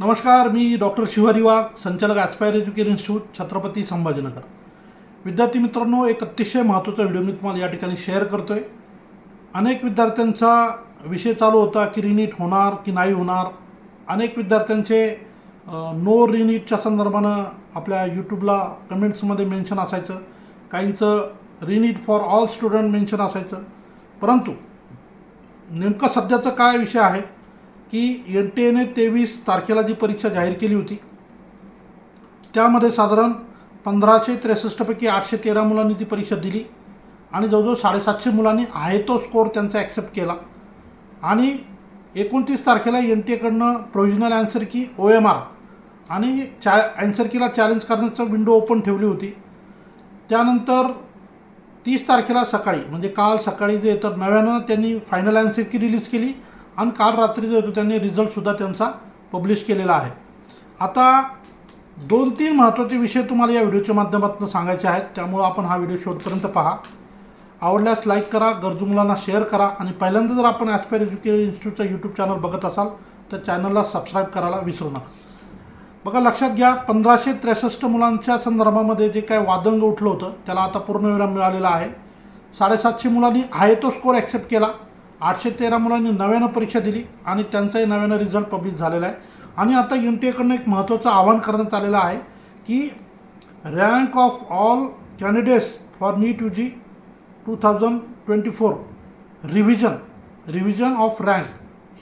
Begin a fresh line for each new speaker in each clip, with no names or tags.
नमस्कार मी डॉक्टर शिवहरी वाघ संचालक aspire education institute Chhatrapati Sambhajinagar. विद्यार्थी मित्रांनो एक अतिशय महत्त्वाचा व्हिडिओ मी तुम्हाला या ठिकाणी शेअर करतो आहे अनेक विद्यार्थ्यांचा विषय चालू होता की रिनीट होणार की नाही होणार. अनेक विद्यार्थ्यांचे नो रिनीटच्या संदर्भानं आपल्या यूट्यूबला कमेंट्समध्ये मेन्शन असायचं. काहींचं re NEET for all student mention असायचं. परंतु नेमकं सध्याचं काय विषय आहे? की एन टी एने तेवीस तारखेला जी परीक्षा जाहीर केली होती त्यामध्ये साधारण पंधराशे त्रेसष्टपैकी आठशे तेरा मुलांनी ती परीक्षा दिली आणि जवळजवळ साडेसातशे मुलांनी आहे तो स्कोअर त्यांचा ॲक्सेप्ट केला. आणि एकोणतीस तारखेला N T एकडनं provisional answer key O M R आणि चा अँसर कीला चॅलेंज करण्याचं विंडो ओपन ठेवली होती. त्यानंतर तीस तारखेला सकाळी म्हणजे काल सकाळी जे तर नव्यानं त्यांनी फायनल ॲन्सर की रिलीज केली. आणि काल रात्री जो त्यांनी रिझल्टसुद्धा त्यांचा पब्लिश केलेला आहे. आता दोन तीन महत्त्वाचे विषय तुम्हाला या व्हिडिओच्या माध्यमातून सांगायचे आहेत. त्यामुळं आपण हा व्हिडिओ शेवटपर्यंत पहा. आवडल्यास लाईक करा गरजू मुलांना शेअर करा आणि पहिल्यांदा जर आपण ॲस्पायर एज्युकेशन इन्स्टिट्यूटचा यूट्यूब चॅनल बघत असाल तर चॅनलला सबस्क्राईब करायला विसरू नका. बघा लक्षात घ्या पंधराशे त्रेसष्ट मुलांच्या संदर्भामध्ये जे काय वादंग उठलं होतं त्याला आता पूर्णविराम मिळालेला आहे. साडेसातशे मुलांनी आहे तो स्कोअर ॲक्सेप्ट केला. आठशे तेरा मुलांनी नव्यानं परीक्षा दिली आणि त्यांचाही नव्यानं रिझल्ट पब्लिश झालेला आहे. आणि आता यू टी एकडनं एक महत्त्वाचं आवाहन करण्यात आलेलं आहे की rank of all candidates for NEET U G two thousand twenty four revision revision of rank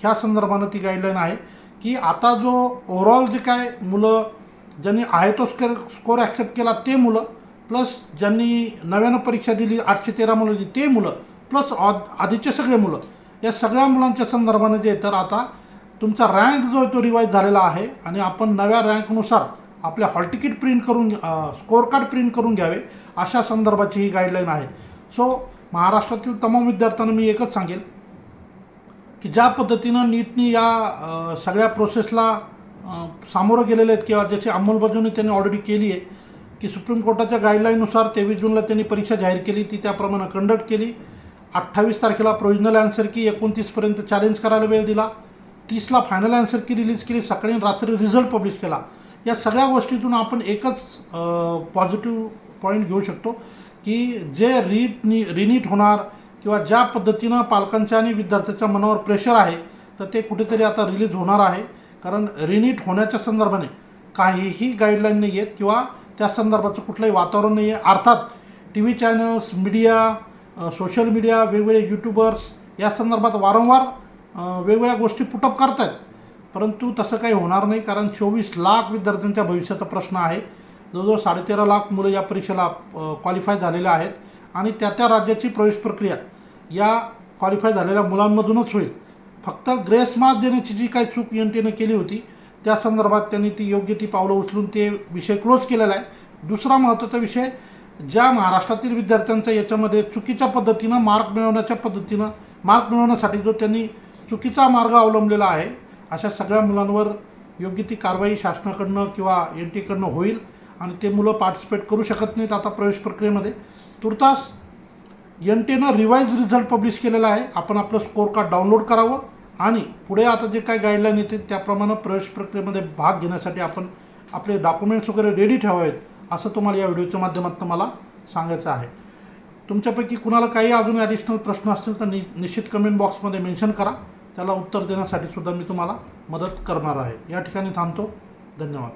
ह्या संदर्भानं ती गाईडलाईन आहे की आता जो ओव्हरऑल जे काय मुलं ज्यांनी आहे तो स्कोर स्कोर ॲक्सेप्ट केला ते मुलं प्लस ज्यांनी नव्यानं परीक्षा दिली आठशे तेरा मुलं दिली ते मुलं प्लस ऑद आधीचे सगळे मुलं. या सगळ्या मुलांच्या संदर्भाने जे तर आता तुमचा रँक जो आहे तो रिवाईज झालेला आहे आणि आपण नव्या रँकनुसार आपल्या हॉल तिकीट प्रिंट करून स्कोअर कार्ड प्रिंट करून घ्यावे अशा संदर्भाची ही गाईडलाईन आहे. सो महाराष्ट्रातील तमाम विद्यार्थ्यांना मी एकच सांगेल की ज्या पद्धतीनं नीटनी या सगळ्या प्रोसेसला सामोरं गेलेले आहेत किंवा ज्याची अंमलबजावणी त्यांनी ऑलरेडी केली आहे की सुप्रीम कोर्टाच्या गाईडलाईननुसार तेवीस जूनला त्यांनी परीक्षा जाहीर केली ती त्याप्रमाणे कंडक्ट केली. अठ्ठावीस तारखेला प्रोविजनल ॲन्सर की एकोणतीसपर्यंत चॅलेंज करायला वेळ दिला. तीसला फायनल ॲन्सर की रिलीज केली. सकाळी रात्री रिझल्ट पब्लिश केला. या सगळ्या गोष्टीतून आपण एकच पॉझिटिव्ह पॉईंट घेऊ शकतो की जे रीट नी रिनीट होणार किंवा ज्या पद्धतीनं पालकांच्या आणि विद्यार्थ्याच्या मनावर प्रेशर आहे तर ते कुठेतरी आता रिलीज होणार आहे. कारण रिनीट होण्याच्या संदर्भाने काहीही गाईडलाईन नाही आहेत किंवा त्या संदर्भाचं कुठलंही वातावरण नाही आहे अर्थात T V channels media social media वेगवेगळे यूट्यूबर्स या संदर्भात वारंवार वेगवेगळ्या गोष्टी पुटअप करत आहेत परंतु तसं काही होणार नाही कारण चोवीस लाख विद्यार्थ्यांच्या भविष्याचा प्रश्न आहे. जवळजवळ साडेतेरा लाख मुलं या परीक्षेला क्वालिफाय झालेल्या आहेत आणि त्या त्या राज्याची प्रवेश प्रक्रिया या क्वालिफाय झालेल्या मुलांमधूनच होईल. फक्त ग्रेस मार्क देण्याची जी काही चूक एन टीनं केली होती त्या संदर्भात त्यांनी ती योग्य ती पावलं उचलून ते विषय क्लोज केलेला आहे. दुसरा महत्त्वाचा विषय ज्या महाराष्ट्रातील विद्यार्थ्यांचा याच्यामध्ये चुकीच्या पद्धतीनं मार्क मिळवण्याच्या पद्धतीनं मार्क मिळवण्यासाठी जो त्यांनी चुकीचा मार्ग अवलंबलेला आहे अशा सगळ्या मुलांवर योग्य ती कारवाई शासनाकडनं किंवा एन टीकडनं होईल आणि ते मुलं पार्टिसिपेट करू शकत नाहीत आता प्रवेश प्रक्रियेमध्ये. तुर्तास एन टीनं रिवाईज रिझल्ट पब्लिश केलेला आहे. आपण आपलं स्कोअर कार्ड डाउनलोड करावं आणि पुढे आता जे काही गाईडलाईन येतील त्याप्रमाणे प्रवेश प्रक्रियेमध्ये भाग घेण्यासाठी आपण आपले डॉक्युमेंट्स वगैरे रेडी ठेवावेत. असं तुम्हाला या व्हिडिओच्या माध्यमातून मला सांगायचं आहे. तुमच्यापैकी कुणाला काही अजून ॲडिशनल प्रश्न असतील तर नि निश्चित कमेंट बॉक्समध्ये मेन्शन करा. त्याला उत्तर देण्यासाठी सुद्धा मी तुम्हाला मदत करणार आहे. या ठिकाणी थांबतो. धन्यवाद.